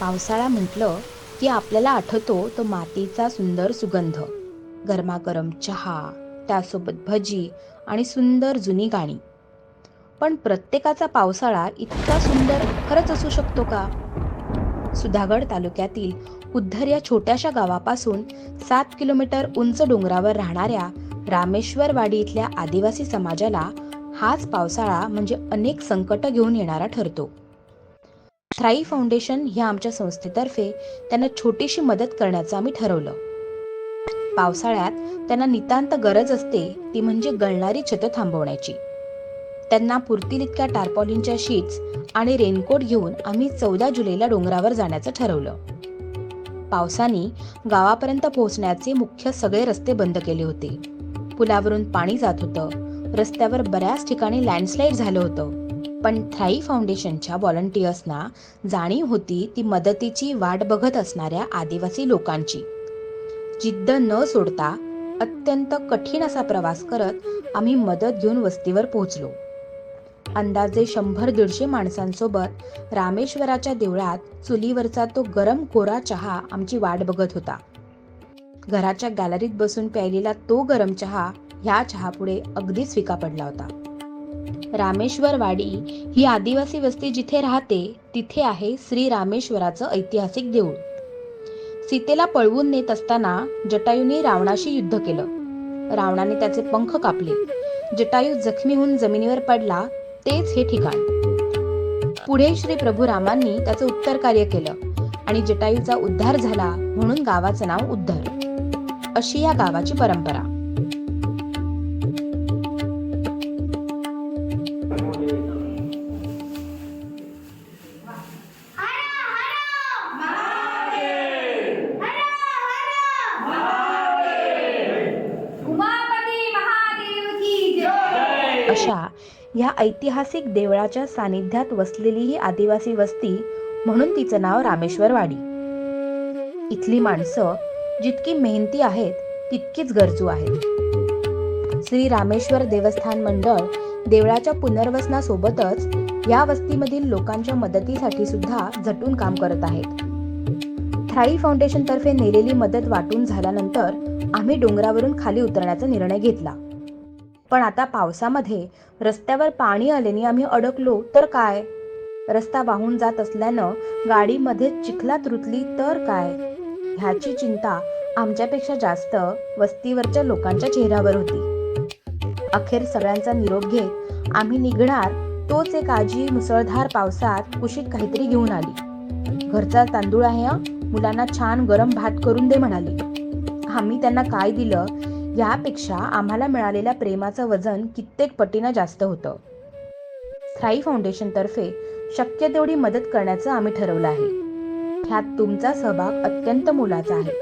पावसाळा म्हटलं की आपल्याला आठवतो तो मातीचा सुंदर सुगंध. गरमागरम चहा त्यासोबत भजी आणि सुंदर जुनी गाणी. पण प्रत्येकाचा पावसाळा इतका सुंदर खरंच असू शकतो का? सुधागड तालुक्यातील उद्धर या छोट्याशा गावापासून सात किलोमीटर उंच डोंगरावर राहणाऱ्या रामेश्वरवाडी इथल्या आदिवासी समाजाला हाच पावसाळा म्हणजे अनेक संकट घेऊन येणारा ठरतो. थ्राई फाउंडेशन ह्या आमच्या संस्थेतर्फे त्यांना छोटीशी मदत करण्याचं आम्ही ठरवलं. पावसाळ्यात त्यांना नितांत गरज असते ती म्हणजे गळणारी छतं थांबवण्याची. त्यांना पुरतील इतक्या टार्पॉलिनच्या शीट्स आणि रेनकोट घेऊन आम्ही चौदा जुलैला डोंगरावर जाण्याचं ठरवलं. पावसाने गावापर्यंत पोहोचण्याचे मुख्य सगळे रस्ते बंद केले होते. पुलावरून पाणी जात होतं. रस्त्यावर बऱ्याच ठिकाणी लँडस्लाईड झालं होतं. पण थ्राई फाउंडेशनच्या व्हॉलंटियर्सना जाणीव होती ती मदतीची वाट बघत असणाऱ्या आदिवासी लोकांची. जिद्द न सोडता अत्यंत कठीण असा प्रवास करत आम्ही मदत घेऊन वस्तीवर पोहोचलो. अंदाजे शंभर दीडशे माणसांसोबत रामेश्वराच्या देवळात चुलीवरचा तो गरम कोरा चहा आमची वाट बघत होता. घराच्या गॅलरीत बसून प्यायलेला तो गरम चहा ह्या चहापुढे अगदीच फिका पडला होता. रामेश्वरवाडी ही आदिवासी वस्ती जिथे राहते तिथे आहे श्री रामेश्वराचं ऐतिहासिक देऊळ. सीतेला पळवून नेत असताना जटायूने रावणाशी युद्ध केलं. रावणाने त्याचे पंख कापले. जटायू जखमी होऊन जमिनीवर पडला तेच हे ठिकाण. पुढे श्री प्रभू रामांनी त्याचं उत्तर कार्य केलं आणि जटायूचा उद्धार झाला म्हणून गावाचं नाव उद्धर. अशी या गावाची परंपरा. अशा या ऐतिहासिक देवळाच्या सानिध्यात वसलेली ही आदिवासी वस्ती म्हणून तिचं नाव रामेश्वरवाडी. इथली माणसं जितकी मेहनती आहेत तितकीच गरजू आहेत. श्री रामेश्वर देवस्थान मंडळ देवळाच्या पुनर्वसनासोबतच या वस्तीमधील लोकांच्या मदतीसाठी सुद्धा झटून काम करत आहेत. थ्राई फाउंडेशन तर्फे नेलेली मदत वाटून झाल्यानंतर आम्ही डोंगरावरून खाली उतरण्याचा निर्णय घेतला. पण आता पावसामध्ये रस्त्यावर पाणी आल्याने आम्ही अडकलो तर काय? रस्ता वाहून जात असल्यानं गाडीमध्ये चिखलात रुतली तर काय? ह्याची चिंता आमच्यापेक्षा जास्त वस्तीवरच्या लोकांच्या चेहऱ्यावर होती. अखेर सगळ्यांचा निरोप घेत आम्ही निघणार तोच एक आजी मुसळधार पावसात कुशीत काहीतरी घेऊन आली. घरचा तांदूळ आहे मुलांना छान गरम भात करून दे म्हणाली. आम्ही त्यांना काय दिलं? यापेक्षा आम्हाला मिळालेल्या प्रेमाचं वजन कित्येक पटीनं जास्त होतं. स्थायी फाउंडेशनतर्फे शक्य तेवढी मदत करण्याचं आम्ही ठरवलं आहे. ह्यात तुमचा सहभाग अत्यंत मोलाचा आहे.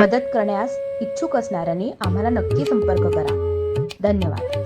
मदत करण्यास इच्छुक असणाऱ्यांनी आम्हाला नक्की संपर्क करा. धन्यवाद.